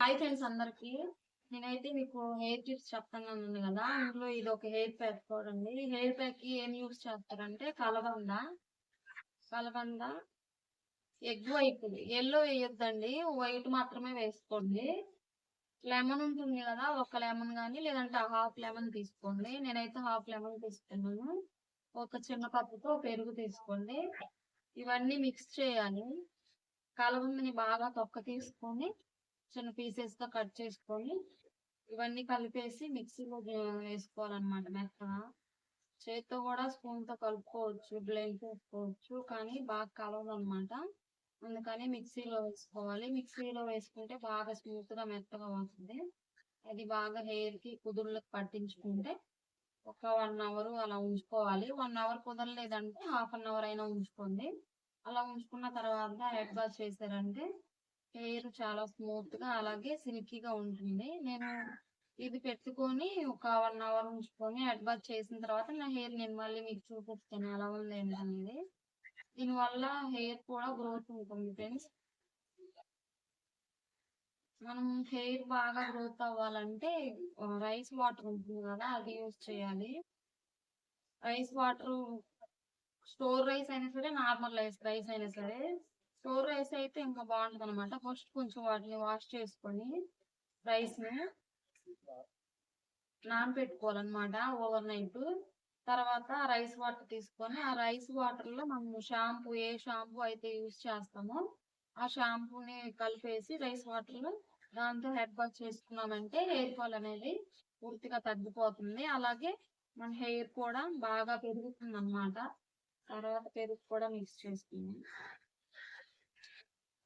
Hi friends అందరికి. నేనైతే మీకు హెయిర్ టిప్స్ చెప్తాను ఉంది కదా అందులో ఇది ఒక హెయిర్ ప్యాక్ చూడండి. హెయిర్ ప్యాక్కి ఏం యూస్ చేస్తారంటే కలబంద కలబంద ఎగ్ వైట్ ఎల్లో వేయొద్దండి వైట్ మాత్రమే వేసుకోండి. లెమన్ ఉంటుంది కదా ఒక లెమన్ కానీ లేదంటే హాఫ్ లెమన్ తీసుకోండి. నేనైతే హాఫ్ లెమన్ తీసుకున్నాను. ఒక చిన్న కప్పుతో పెరుగు తీసుకోండి. ఇవన్నీ మిక్స్ చేయాలి. కలబందని బాగా తొక్క తీసుకొని చిన్న పీసెస్గా కట్ చేసుకొని ఇవన్నీ కలిపేసి మిక్సీలో వేసుకోవాలన్నమాట మెత్తగా. చేతితో కూడా స్పూన్తో కలుపుకోవచ్చు బ్లెండ్ చేసుకోవచ్చు కానీ బాగా కలవదు అనమాట అందుకని మిక్సీలో వేసుకోవాలి. మిక్సీలో వేసుకుంటే బాగా స్మూత్గా మెత్తగా వస్తుంది అది బాగా హెయిర్కి కుదుర్లకు పట్టించుకుంటే ఒక వన్ అవర్ అలా ఉంచుకోవాలి. వన్ అవర్ కుదరలేదంటే హాఫ్ అన్ అవర్ అయినా ఉంచుకోండి. అలా ఉంచుకున్న తర్వాత హెడ్ వాష్ చేశారంటే హెయిర్ చాలా స్మూత్గా అలాగే సిల్కీగా ఉంటుంది. నేను ఇది పెట్టుకొని ఒక వన్ అవర్ ఉంచుకొని హెడ్ చేసిన తర్వాత నా హెయిర్ నేను మళ్ళీ మీకు చూపిస్తాను ఎలా ఉంది దీని దీనివల్ల హెయిర్ కూడా గ్రోత్ ఉంటుంది ఫ్రెండ్స్ మనం హెయిర్ బాగా గ్రోత్ అవ్వాలంటే రైస్ వాటర్ ఉంటుంది కదా అది యూజ్ చేయాలి. రైస్ వాటర్ స్టోర్ రైస్ అయినా సరే నార్మల్ రైస్ రైస్ అయినా సరే స్టోర్ రైస్ అయితే ఇంకా బాగుంటుంది అనమాట ఫస్ట్ కొంచెం వాటిని వాష్ చేసుకొని రైస్ని నానబెట్టుకోవాలన్నమాట ఓవర్ నైట్. తర్వాత రైస్ వాటర్ తీసుకొని ఆ రైస్ వాటర్లో మనం షాంపూ ఏ షాంపూ అయితే యూజ్ చేస్తామో ఆ షాంపూని కలిపేసి రైస్ వాటర్లో దాంతో హెడ్ బాత్ చేసుకున్నామంటే హెయిర్ ఫాల్ అనేది పూర్తిగా తగ్గిపోతుంది. అలాగే మన హెయిర్ కూడా బాగా పెరుగుతుంది అనమాట తర్వాత పెరుగు కూడా మిక్స్ చేసుకున్నాం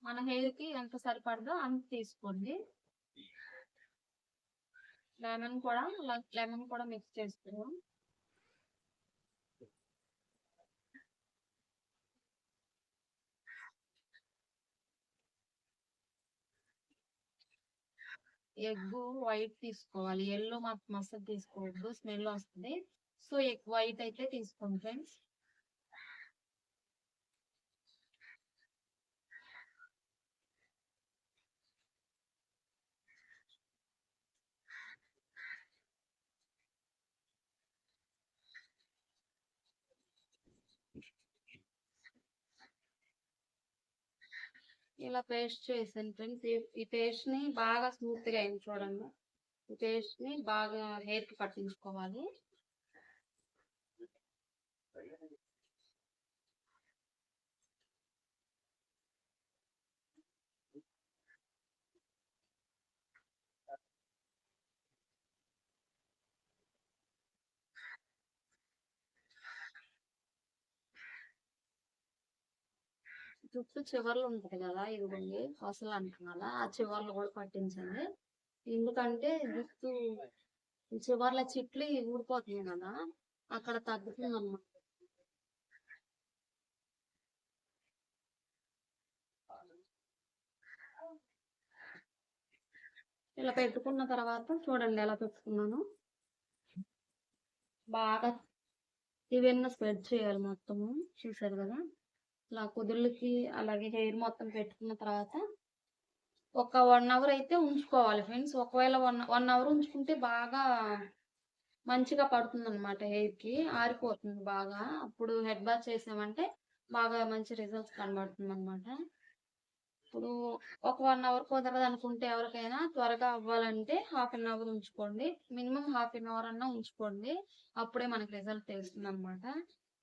మన హెయిర్కి ఎంత సరిపడదో అంత తీసుకోండి. లెమన్ కూడా లెమన్ కూడా మిక్స్ చేసుకున్నాం ఎగ్ వైట్ తీసుకోవాలి. ఎల్లో మాత్రం మస్తు తీసుకోవద్దు. స్మెల్ వస్తుంది. సో ఎగ్ వైట్ అయితే తీసుకోండి ఫ్రెండ్స్ ఇలా పేస్ట్ చేసాను ఫ్రెండ్స్. ఈ పేస్ట్ని బాగా స్మూత్గా అయింది చూడండి. ఈ పేస్ట్ని బాగా హెయిర్కి పట్టించుకోవాలి. జుట్టు చివర్లు ఉంటుంది కదా ఇదిగోండి. అసలు అంటున్నా ఆ చివర్లు కూడా పట్టించండి. ఎందుకంటే జుట్టు చివర్ల చిట్లు ఊడిపోతుంది కదా అక్కడ తగ్గుతుంది అన్నమాట. ఇలా పెట్టుకున్న తర్వాత చూడండి ఎలా పెట్టుకున్నాను. బాగా ఇవన్నీ స్ప్రెడ్ చేయాలి మొత్తము చూసారు కదా? ఇలా కుదుళ్ళకి అలాగే హెయిర్ మొత్తం పెట్టుకున్న తర్వాత ఒక వన్ అవర్ అయితే ఉంచుకోవాలి ఫ్రెండ్స్ ఒకవేళ వన్ వన్ అవర్ ఉంచుకుంటే బాగా మంచిగా పడుతుంది అనమాట హెయిర్కి ఆరిపోతుంది బాగా. అప్పుడు హెడ్ బాత్ చేసామంటే బాగా మంచి రిజల్ట్స్ కనబడుతుంది అనమాట ఇప్పుడు ఒక వన్ అవర్ కుదరదు అనుకుంటే ఎవరికైనా త్వరగా అవ్వాలంటే హాఫ్ అన్ అవర్ ఉంచుకోండి. మినిమం హాఫ్ అన్ అవర్ అన్నా ఉంచుకోండి. అప్పుడే మనకి రిజల్ట్ తెలుస్తుంది అనమాట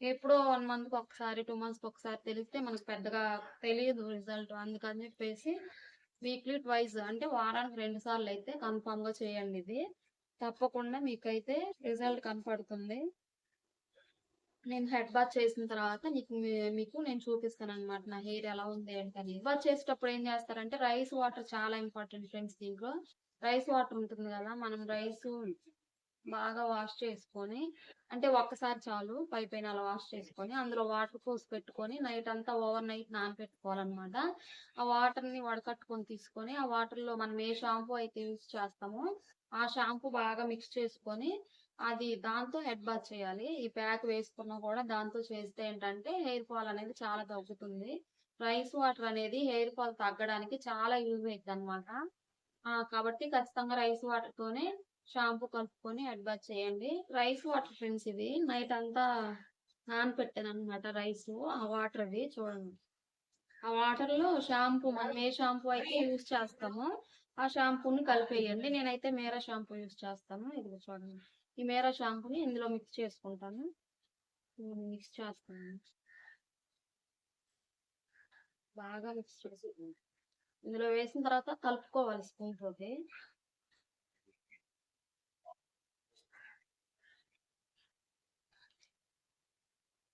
ఎప్పుడో వన్ మంత్ ఒకసారి టూ మంత్స్ ఒకసారి తెలిస్తే మనకు పెద్దగా తెలియదు రిజల్ట్. అందుకని చెప్పేసి వీక్లీ ట్వైస్ అంటే వారానికి రెండు సార్లు అయితే కన్ఫామ్గా చేయండి ఇది. తప్పకుండా మీకైతే రిజల్ట్ కనపడుతుంది. నేను హెడ్ బాత్ చేసిన తర్వాత మీకు మీకు నేను చూపిస్తాను అనమాట నా హెయిర్ ఎలా ఉంది ఏంటని బాత్ చేసేటప్పుడు ఏం చేస్తారంటే రైస్ వాటర్ చాలా ఇంపార్టెంట్ ఫ్రెండ్స్ దీంట్లో. రైస్ వాటర్ ఉంటుంది కదా మనం రైస్ బాగా వాష్ చేసుకొని అంటే ఒక్కసారి చాలు పై పైన అలా వాష్ చేసుకొని అందులో వాటర్ పోసి పెట్టుకొని నైట్ అంతా ఓవర్ నైట్ నానబెట్టుకోవాలన్నమాట ఆ వాటర్ని వడకట్టుకొని తీసుకొని ఆ వాటర్లో మనం ఏ షాంపూ అయితే యూజ్ చేస్తామో ఆ షాంపూ బాగా మిక్స్ చేసుకొని అది దాంతో హెడ్ బాత్ చేయాలి. ఈ ప్యాక్ వేసుకున్నా కూడా దాంతో చేస్తే ఏంటంటే హెయిర్ ఫాల్ అనేది చాలా తగ్గుతుంది. రైస్ వాటర్ అనేది హెయిర్ ఫాల్ తగ్గడానికి చాలా యూజ్ అవుతుంది అనమాట కాబట్టి ఖచ్చితంగా రైస్ వాటర్ తోనే షాంపూ కలుపుకొని హెడ్ చేయండి. రైస్ వాటర్ ఫ్రెండ్స్ ఇది. నైట్ అంతా నానపెట్టాను అనమాట రైస్. ఆ వాటర్ అవి చూడండి. ఆ వాటర్లో షాంపూ మనం ఏ షాంపూ అయితే యూస్ చేస్తామో ఆ షాంపూని కలిపేయండి. నేనైతే మేరా షాంపూ యూస్ చేస్తాను. ఇది చూడండి. ఈ మేరా షాంపూని ఇందులో మిక్స్ చేసుకుంటాను. మిక్స్ చేస్తాను. బాగా మిక్స్ చేసి ఇందులో వేసిన తర్వాత కలుపుకోవాలి స్పూన్ తోటి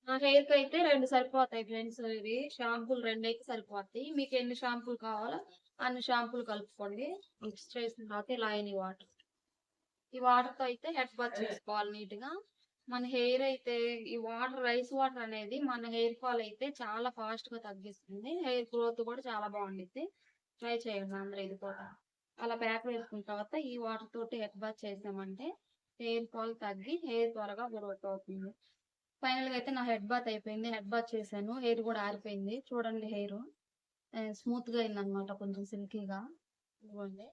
నా హెయిర్కి అయితే రెండు సరిపోతాయి ఫ్రెండ్స్ ఇవి. షాంపూలు రెండు అయితే సరిపోతాయి. మీకు ఎన్ని షాంపూలు కావాలో అన్ని షాంపూలు కలుపుకోండి. మిక్స్ చేసిన తర్వాత ఇలా అయిన వాటర్. ఈ వాటర్తో అయితే హెడ్ బాత్ చేసుకోవాలి నీట్గా మన హెయిర్ అయితే ఈ వాటర్ రైస్ వాటర్ అనేది మన హెయిర్ ఫాల్ అయితే చాలా ఫాస్ట్గా తగ్గిస్తుంది. హెయిర్ గ్రోత్ కూడా చాలా బాగుండిద్ది. ట్రై చేయండి అందరూ ఇది కూడా. అలా ప్యాక్ వేసుకున్న తర్వాత ఈ వాటర్ తోటి హెడ్ బాత్ చేసామంటే హెయిర్ ఫాల్ తగ్గి హెయిర్ త్వరగా గ్రోత్ అవుతుంది. ఫైనల్గా అయితే నా హెడ్ బాత్ అయిపోయింది. హెడ్ బాత్ చేశాను. హెయిర్ కూడా ఆరిపోయింది. చూడండి హెయిర్. స్మూత్గా అయింది అనమాట కొంచెం సిల్కీగా. ఇవ్వండి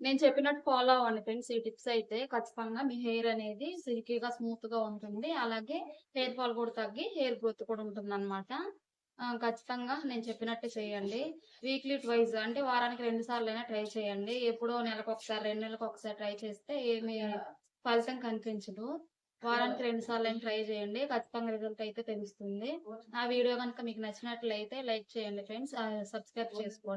నేను చెప్పినట్టు ఫాలో అవ్వండి ఫ్రెండ్స్ ఈ టిప్స్ అయితే. ఖచ్చితంగా మీ హెయిర్ అనేది సిల్కీగా స్మూత్గా ఉంటుంది. అలాగే హెయిర్ ఫాల్ కూడా తగ్గి హెయిర్ గ్రోత్ కూడా ఉంటుంది అనమాట ఖచ్చితంగా నేను చెప్పినట్టు చేయండి. వీక్లీ ట్వైజ్ అంటే వారానికి రెండు సార్లు అయినా ట్రై చేయండి. ఎప్పుడో నెలకు ఒకసారి రెండు నెలలకు ఒకసారి ట్రై చేస్తే ఏమి ఫలితం కనిపించదు. వారానికి రెండు సార్లు అయినా ట్రై చేయండి. ఖచ్చితంగా రిజల్ట్ అయితే తెలుస్తుంది. ఆ వీడియో కనుక మీకు నచ్చినట్లయితే లైక్ చేయండి ఫ్రెండ్స్. సబ్స్క్రైబ్ చేసుకోండి.